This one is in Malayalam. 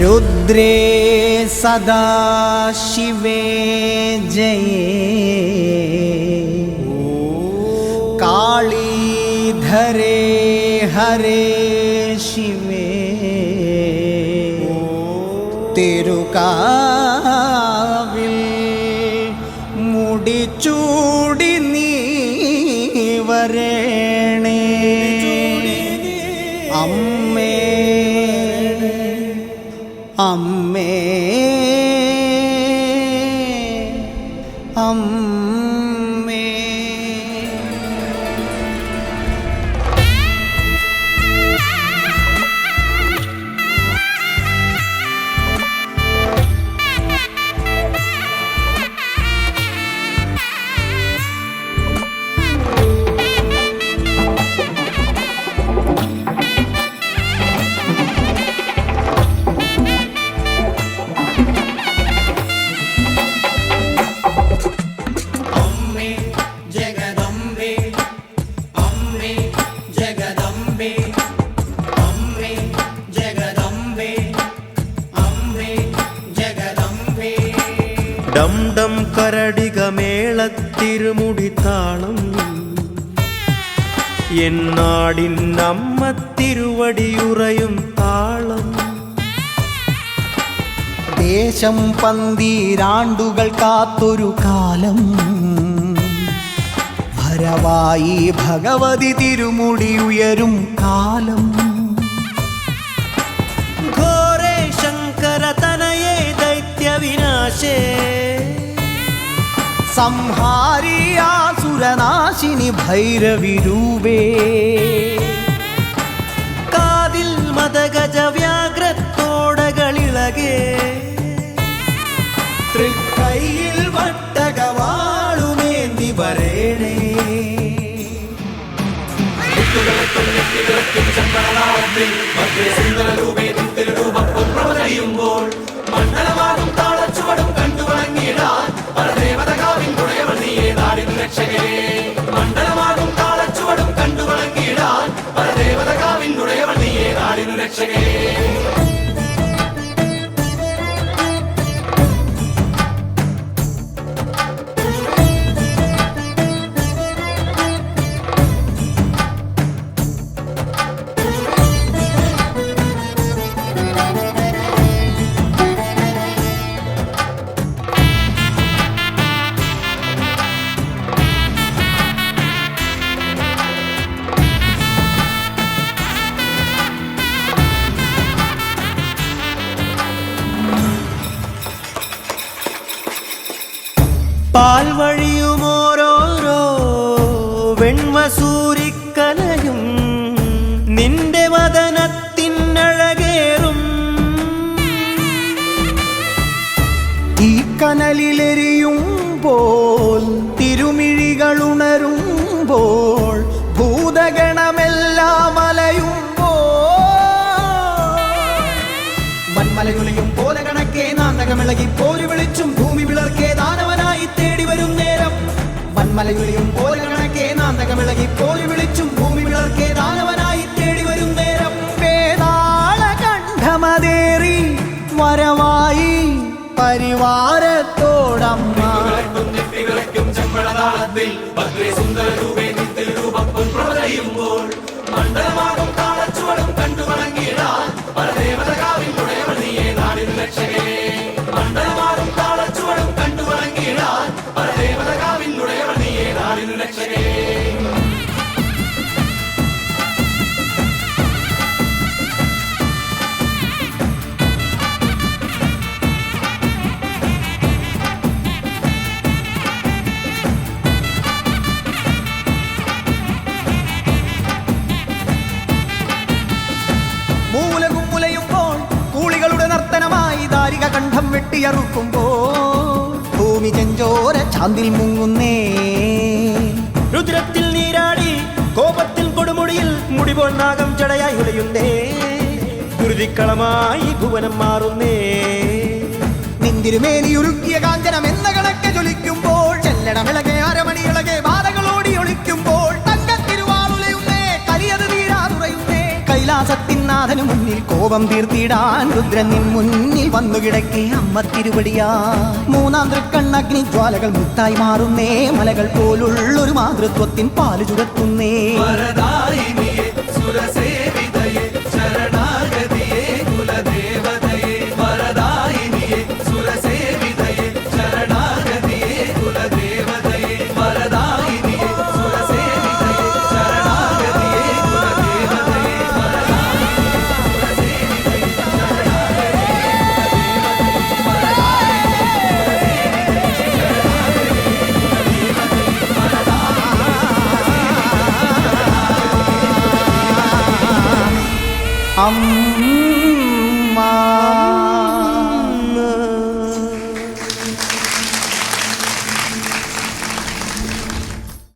रुद्रे सदा शिवे जये काळीधरे हरे शिवे തിരുകാവിൽ മുടിച്ചൂടി നീ വരേണേ അമ്മേ അമ്മേ അമ്മേ. ഡം കരടിക മേളത്തിരുമുടി താളം എന്നാടിൻ അമ്മ തിരുവടിയുറയും താളം. ദേശം പന്തീരാണ്ടുകൾ കാത്തൊരു കാലം. ഭരവായി ഭഗവതി തിരുമുടി ഉയരും കാലം. ഘോരേ ശങ്കര തനയേ ദൈത്യവിനാശേ. സംഹാരിയാസുരനാശിനി ഭൈരവിരൂപേ കാതിൽ മതഗജ വ്യാഗ്രത്തോടകളിളകേ തൃക്കൈയിൽ വട്ടകവാളുമേന്തി വരേണേ. chicken. പാൽ വഴിയുമോരോരോ വെൺമസൂരിക്കലയും നിന്റെ വദനത്തിനഴകേറും. ഈ കനലിലെരിയുമ്പോൾ തിരുമിഴികളുണരുമ്പോൾ ഭൂതഗണമെല്ലാം അലയുമ്പോൾ വൻമലയുലയും പോലെ കണക്കേ നാന്തകമിളകി പോരി വിളിച്ചും ഭൂമി വിളർക്കേ നേരം വൻമലയുലയും പോലെ കണക്കെ നാന്തകമിളകി പോരി വിളിച്ചും ഭൂമി വിളർക്കെ ദാനവനായി തേടി വരും നേരം വേതാള കണ്ഠമതേറി വരവായി പരിവാരത്തോടമ്മ മൂലകും ദാരിക കണ്ഠം വെട്ടിയറുക്കുമ്പോ ഭൂമി ചെഞ്ചോര ചാന്തിൽ മുങ്ങുന്നേ. രുദ്രത്തിൽ നീരാടി കോപത്തിൽ കൊടുമുടിയിൽ മുടിപോൾ നാഗം ചടയായി ഉലയുന്നേ. കുരുതിക്കളമായി ഭുവനം മാറുന്നേ. നിന്തിരുമേനി ഉരുക്കിയ കാഞ്ചനം എന്ന കണക്കെ ജ്വലിക്കുമ്പോൾ അരമണി അരമണിയിളകെ ബാധകളോടി ഒളിക്കുമ്പോൾ തങ്കത്തിരുവാളുലയുന്നേ കലിയത് നീരാറുറയുന്നേ കൈലാസത്തിൽ നാഥനു മുന്നിൽ കോപം തീർത്തിടാൻ രുദ്രൻ നിൻ മുന്നിൽ വന്നു കിടക്കേ അമ്മ തിരുവടിയാ. മൂന്നാം തൃക്കണ്ണഗ്നി ജ്വാലകൾ മുത്തായി മാറുന്നേ. മലകൾ പോലുള്ളൊരു മാതൃത്വത്തിൻ പാൽ ചുരത്തുന്നേ. വരദായിനിയെ അമ്മ